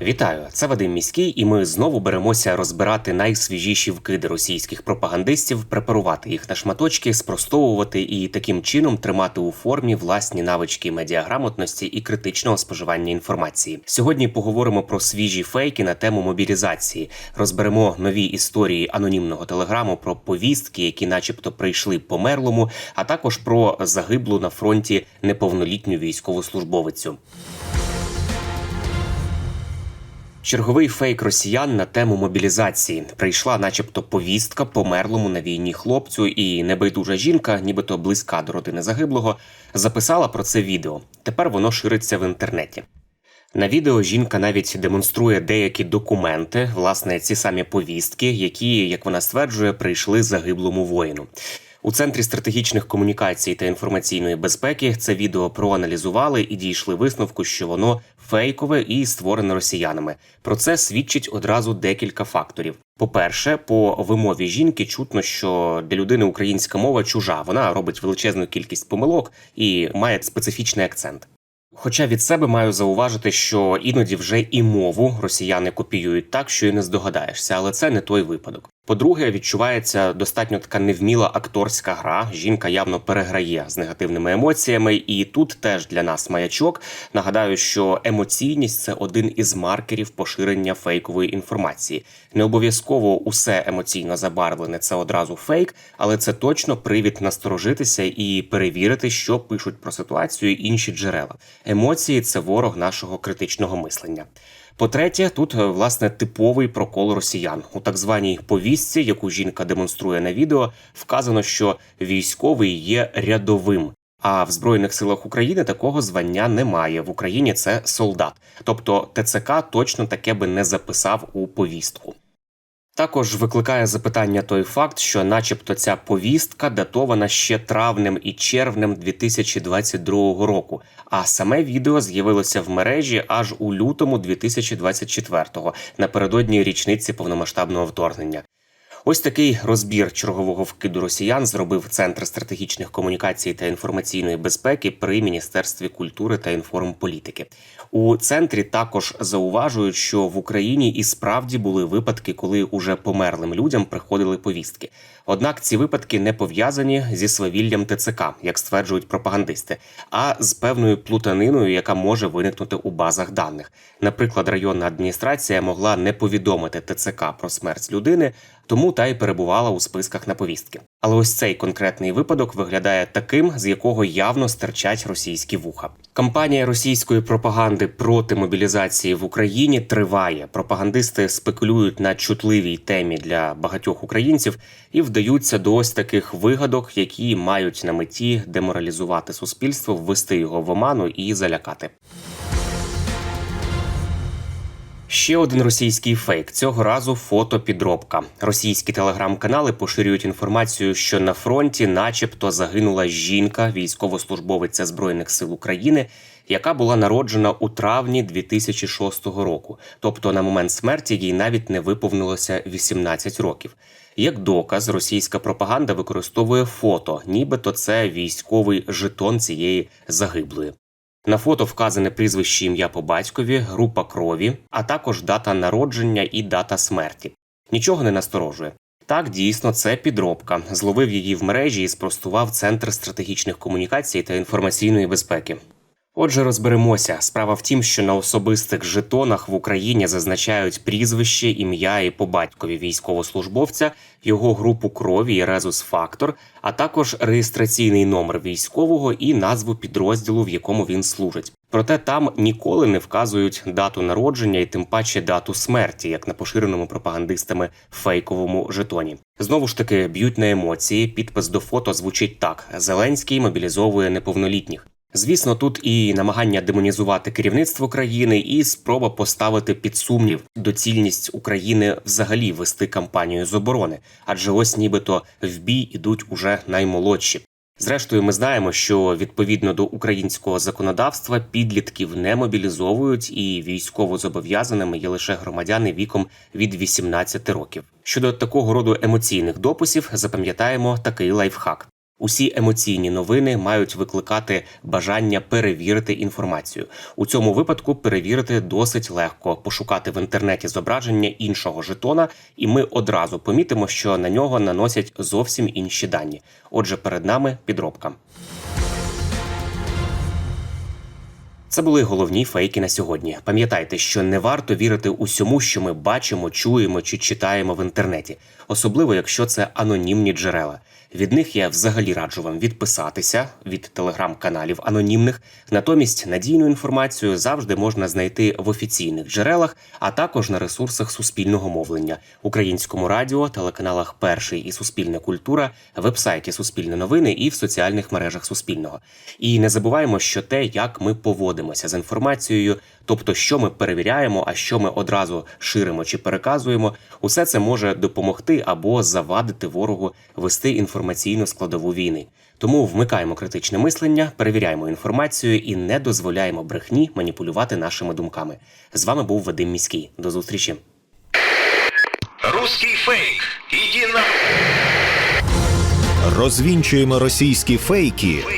Вітаю, це Вадим Міський, і ми знову беремося розбирати найсвіжіші вкиди російських пропагандистів, препарувати їх на шматочки, спростовувати і таким чином тримати у формі власні навички медіаграмотності і критичного споживання інформації. Сьогодні поговоримо про свіжі фейки на тему мобілізації. Розберемо нові історії анонімного телеграму про повістки, які, начебто, прийшли померлому, а також про загиблу на фронті неповнолітню військовослужбовицю. Черговий фейк росіян на тему мобілізації прийшла, начебто, повістка померлому на війні хлопцю, і небайдужа жінка, нібито близька до родини загиблого, записала про це відео. Тепер воно шириться в інтернеті. На відео жінка навіть демонструє деякі документи, власне, ці самі повістки, які, як вона стверджує, прийшли загиблому воїну. У центрі стратегічних комунікацій та інформаційної безпеки це відео проаналізували і дійшли висновку, що воно фейкове і створене росіянами. Про це свідчить одразу декілька факторів. По-перше, по вимові жінки чутно, що для людини українська мова чужа. Вона робить величезну кількість помилок і має специфічний акцент. Хоча від себе маю зауважити, що іноді вже і мову росіяни копіюють так, що і не здогадаєшся, але це не той випадок. По-друге, відчувається достатньо така невміла акторська гра. Жінка явно переграє з негативними емоціями, і тут теж для нас маячок. Нагадаю, що емоційність це один із маркерів поширення фейкової інформації. Не обов'язково усе емоційно забарвлене це одразу фейк, але це точно привід насторожитися і перевірити, що пишуть про ситуацію інші джерела. Емоції це ворог нашого критичного мислення. По-третє, тут е, власне типовий прокол росіян у так званій повістці, яку жінка демонструє на відео, вказано, що військовий є рядовим. А в збройних силах України такого звання немає. В Україні це солдат. Тобто ТЦК точно таке би не записав у повістку. Також викликає запитання той факт, що, начебто, ця повістка датована ще травнем і червнем 2022 року. А саме відео з'явилося в мережі аж у лютому 2024-го, напередодні річниці повномасштабного вторгнення. Ось такий розбір чергового вкиду росіян зробив Центр стратегічних комунікацій та інформаційної безпеки при міністерстві культури та інформполітики. У центрі також зауважують, що в Україні і справді були випадки, коли уже померлим людям приходили повістки. Однак ці випадки не пов'язані зі свавіллям ТЦК, як стверджують пропагандисти, а з певною плутаниною, яка може виникнути у базах даних. Наприклад, районна адміністрація могла не повідомити ТЦК про смерть людини, тому та й перебувала у списках на повістки. Але ось цей конкретний випадок виглядає таким, з якого явно стирчать російські вуха. Кампанія російської пропаганди проти мобілізації в Україні триває. Пропагандисти спекулюють на чутливій темі для багатьох українців і вдаються до ось таких вигадок, які мають на меті деморалізувати суспільство, ввести його в оману і залякати. Ще один російський фейк цього разу фотопідробка. Російські телеграм-канали поширюють інформацію, що на фронті, начебто, загинула жінка, військовослужбовиця збройних сил України, яка була народжена у травні 2006 року. Тобто, на момент смерті їй навіть не виповнилося 18 років. Як доказ, російська пропаганда використовує фото, нібито це військовий жетон цієї загиблої. На фото вказане прізвище ім'я по батькові, група крові, а також дата народження і дата смерті. Нічого не насторожує. Так, дійсно, це підробка. Зловив її в мережі і спростував Центр стратегічних комунікацій та інформаційної безпеки. Отже, розберемося. Справа в тім, що на особистих жетонах в Україні зазначають прізвище, ім'я і по батькові військовослужбовця, його групу крові і резус-фактор, а також реєстраційний номер військового і назву підрозділу, в якому він служить. Проте там ніколи не вказують дату народження і тим паче дату смерті, як на поширеному пропагандистами фейковому жетоні. Знову ж таки б'ють на емоції. Підпис до фото звучить так: Зеленський мобілізовує неповнолітніх. Звісно, тут і намагання демонізувати керівництво країни, і спроба поставити під сумнів доцільність України взагалі вести кампанію з оборони, адже ось нібито в бій ідуть уже наймолодші. Зрештою, ми знаємо, що відповідно до українського законодавства підлітків не мобілізовують, і військово зобов'язаними є лише громадяни віком від 18 років. Щодо такого роду емоційних дописів, запам'ятаємо такий лайфхак. Усі емоційні новини мають викликати бажання перевірити інформацію. У цьому випадку перевірити досить легко, пошукати в інтернеті зображення іншого жетона, і ми одразу помітимо, що на нього наносять зовсім інші дані. Отже, перед нами підробка. Це були головні фейки на сьогодні. Пам'ятайте, що не варто вірити усьому, що ми бачимо, чуємо чи читаємо в інтернеті, особливо якщо це анонімні джерела. Від них я взагалі раджу вам відписатися від телеграм-каналів анонімних. Натомість надійну інформацію завжди можна знайти в офіційних джерелах, а також на ресурсах суспільного мовлення, українському радіо, телеканалах Перший і Суспільна культура, вебсайті Суспільне новини і в соціальних мережах Суспільного. І не забуваємо, що те, як ми поводимося з інформацією, тобто що ми перевіряємо, а що ми одразу ширимо чи переказуємо, усе це може допомогти або завадити ворогу вести інформаційну складову війни. Тому вмикаємо критичне мислення, перевіряємо інформацію і не дозволяємо брехні маніпулювати нашими думками. З вами був Вадим Міський. До зустрічі. Русский фейк. Иди на Розвінчуємо російські фейки, фейки.